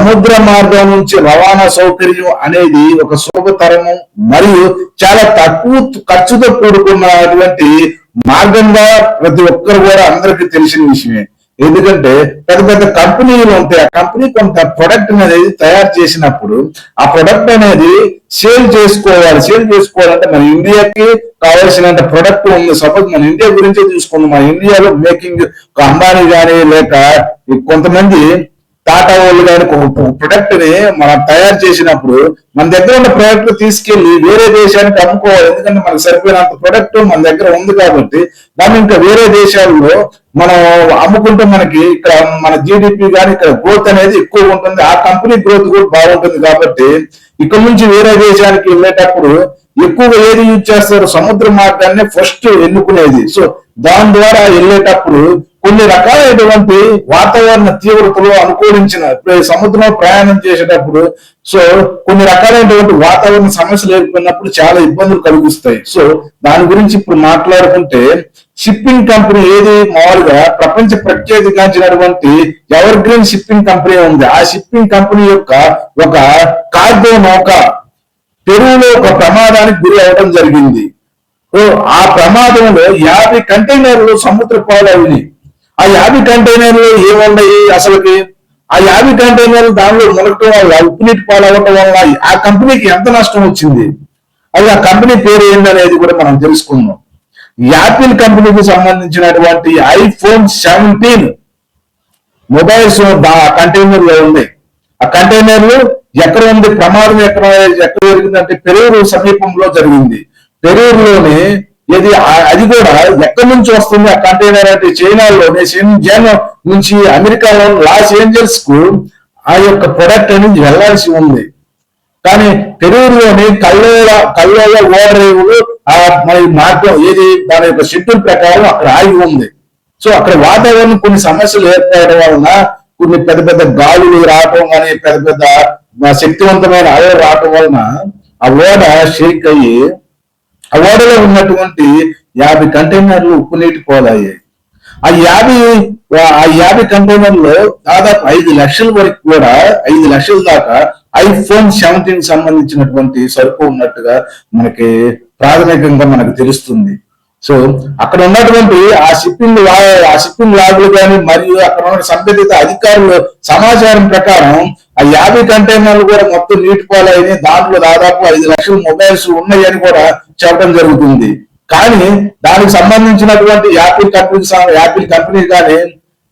సముద్ర మార్గం నుంచి రవాణా సౌకర్యం అనేది ఒక సులభతరము మరియు చాలా తక్కువ ఖర్చుతో కూడుకున్నటువంటి మార్గంగా ప్రతి ఒక్కరు కూడా అందరికీ తెలిసిన విషయమే. ఎందుకంటే పెద్ద పెద్ద కంపెనీలు ఉంటాయి. ఆ కంపెనీ కొంత ప్రొడక్ట్ అనేది తయారు చేసినప్పుడు ఆ ప్రొడక్ట్ అనేది సేల్ చేసుకోవాలి. సేల్ చేసుకోవాలంటే మన ఇండియాకి కావాల్సినంత ప్రొడక్ట్ ఉంది. సపోజ్ మన ఇండియా గురించే చూసుకుందాం. మన ఇండియాలో మేకింగ్ అంబానీ కానీ లేక కొంతమంది టాటా వాళ్ళు కానీ ప్రొడక్ట్ని మనం తయారు చేసినప్పుడు మన దగ్గర ఉన్న ప్రొడక్ట్ తీసుకెళ్ళి వేరే దేశానికి అమ్ముకోవాలి. ఎందుకంటే మనకు సరిపోయినంత ప్రొడక్ట్ మన దగ్గర ఉంది కాబట్టి దాన్ని ఇంకా వేరే దేశాల్లో మనం అమ్ముకుంటే మనకి ఇక్కడ మన జీడిపి కానీ ఇక్కడ గ్రోత్ అనేది ఎక్కువ ఉంటుంది. ఆ కంపెనీ గ్రోత్ కూడా బాగుంటుంది కాబట్టి ఇక్కడ నుంచి వేరే దేశానికి వెళ్ళేటప్పుడు ఎక్కువగా ఏది యూజ్ చేస్తారు సముద్ర మార్గాన్ని ఫస్ట్ ఎన్నుకునేది. సో దాని ద్వారా వెళ్ళేటప్పుడు కొన్ని రకాలైనటువంటి వాతావరణ తీవ్రతలు అనుకూలించిన సముద్రంలో ప్రయాణం చేసేటప్పుడు సో కొన్ని రకాలైనటువంటి వాతావరణ సమస్యలు ఏర్పడినప్పుడు చాలా ఇబ్బందులు కలిగిస్తాయి. సో దాని గురించి ఇప్పుడు మాట్లాడుకుంటే షిప్పింగ్ కంపెనీ ఏది మామూలుగా ప్రపంచ ప్రఖ్యాతిగాంచినటువంటి ఎవర్ గ్రీన్ షిప్పింగ్ కంపెనీ ఉంది. ఆ షిప్పింగ్ కంపెనీ యొక్క ఒక కార్గో నౌక పెరుగులో ఒక ప్రమాదానికి గురి అవడం జరిగింది. ఓ ఆ ప్రమాదంలో యాభై కంటైనర్లు సముద్ర పాలైనవి ఆ యాభై కంటైనర్లు ఏమున్నాయి అసలుకి? ఆ యాభై కంటైనర్లు దానిలో మునగటం వల్ల ఉప్పు నీటి పాలవటం వల్ల ఆ కంపెనీకి ఎంత నష్టం వచ్చింది? అది ఆ కంపెనీ పేరు ఏందనేది కూడా మనం తెలుసుకుందాం. యాపిల్ కంపెనీకి సంబంధించినటువంటి ఐఫోన్ సెవెంటీన్ మొబైల్స్ ఆ కంటైనర్లో ఉంది. ఆ కంటైనర్లు ఎక్కడ ఉంది? ప్రమాదం ఎక్కడ ఎక్కడ జరిగిందంటే పెరూరు సమీపంలో జరిగింది. పెరూరులోని ఇది అది కూడా ఎక్కడి నుంచి వస్తుంది? ఆ కంటైనర్ అంటే చైనాలోనే షెంజన్ నుంచి అమెరికాలో లాస్ ఏంజల్స్కు ఆ యొక్క ప్రొడక్ట్ అనేది వెళ్ళాల్సి ఉంది. కానీ పెరూరులోని కల్లోల కల్లోల ఓడరేవులు ఆ మరి మార్గం ఏది? దాని యొక్క షెడ్యూల్ ప్రకారం అక్కడ ఆగి ఉంది. సో అక్కడ వాతావరణం కొన్ని సమస్యలు ఏర్పడడం వలన కొన్ని పెద్ద పెద్ద గాలులు రావటం కానీ పెద్ద పెద్ద శక్తివంతమైన అలలు రావటం వలన ఆ ఓడ షేక్ అయ్యి ఆ ఓడలో ఉన్నటువంటి యాభై కంటైనర్లు ఉప్పు నీటి పోలయ్యాయి ఆ యాభై ఆ యాభై కంటైనర్లో దాదాపు ఐదు లక్షల వరకు కూడా ఐదు లక్షల దాకా ఐఫోన్ సెవెంటీన్ సంబంధించినటువంటి సరుకు ఉన్నట్టుగా మనకి ప్రాథమికంగా మనకు తెలుస్తుంది. సో అక్కడ ఉన్నటువంటి ఆ షిప్పింగ్ ఆ షిప్పింగ్ లాగులు కానీ మరియు అక్కడ ఉన్న సంబంధిత అధికారులు సమాచారం ప్రకారం ఆ యాభై కంటైనర్లు కూడా మొత్తం నీటి పాలైన దాంట్లో దాదాపు ఐదు లక్షల మొబైల్స్ ఉన్నాయని కూడా చెప్పడం జరుగుతుంది. కానీ దానికి సంబంధించినటువంటి యాపిల్ కంపెనీ యాపిల్ కంపెనీ కానీ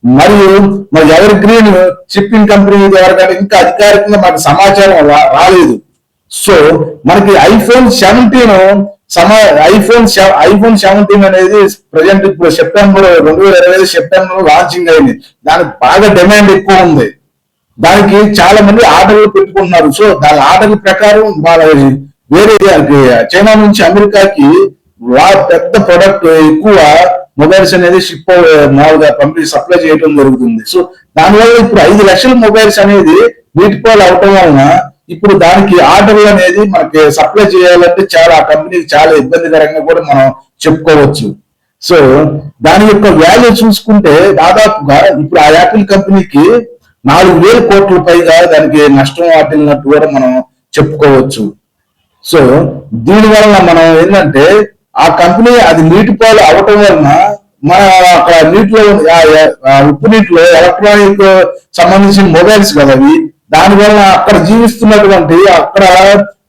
మరియు మరి ఎవరి గ్రీన్ షిప్పింగ్ కంపెనీ ద్వారా కానీ ఇంకా అధికారికంగా మనకు సమాచారం రాలేదు. సో మనకి ఐఫోన్ సెవెంటీన్ సమ ఐఫోన్ ఐఫోన్ సెవెంటీన్ అనేది ప్రజెంట్ ఇప్పుడు సెప్టెంబర్ రెండు వేల ఇరవై ఐదు సెప్టెంబర్ లాంచింగ్ అయింది. దానికి బాగా డిమాండ్ ఎక్కువ ఉంది. దానికి చాలా మంది ఆర్డర్లు పెట్టుకుంటున్నారు. సో దాని ఆర్డర్ల ప్రకారం వాళ్ళ వేరే చైనా నుంచి అమెరికాకి వా- పెద్ద ప్రొడక్ట్ ఎక్కువ మొబైల్స్ అనేది షిప్ మామూలుగా పంపి సప్లై చేయడం జరుగుతుంది. సో దానివల్ల ఇప్పుడు ఐదు లక్షల మొబైల్స్ అనేది నీటిపాలు అవటం వలన ఇప్పుడు దానికి ఆర్డర్లు అనేది మనకి సప్లై చేయాలంటే చాలా ఆ కంపెనీకి చాలా ఇబ్బందికరంగా కూడా మనం చెప్పుకోవచ్చు. సో దాని యొక్క వాల్యూ చూసుకుంటే దాదాపుగా ఇప్పుడు ఆ యాపిల్ కంపెనీకి నాలుగు వేల కోట్ల పైగా దానికి నష్టం వాటిల్లినట్టు కూడా మనం చెప్పుకోవచ్చు. సో దీని వలన మనం ఏంటంటే ఆ కంపెనీ అది నీటి పాలు అవటం వలన మన అక్కడ నీటిలో ఆ- ఉప్పు నీటిలో ఎలక్ట్రానిక్ సంబంధించిన మొబైల్స్ కదా అవి దాని వలన అక్కడ జీవిస్తున్నటువంటి అక్కడ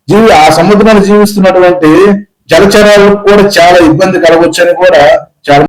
జీవి ఆ సముద్రంలో జీవిస్తున్నటువంటి జలచరాలకు కూడా చాలా ఇబ్బంది కలగొచ్చని కూడా చాలా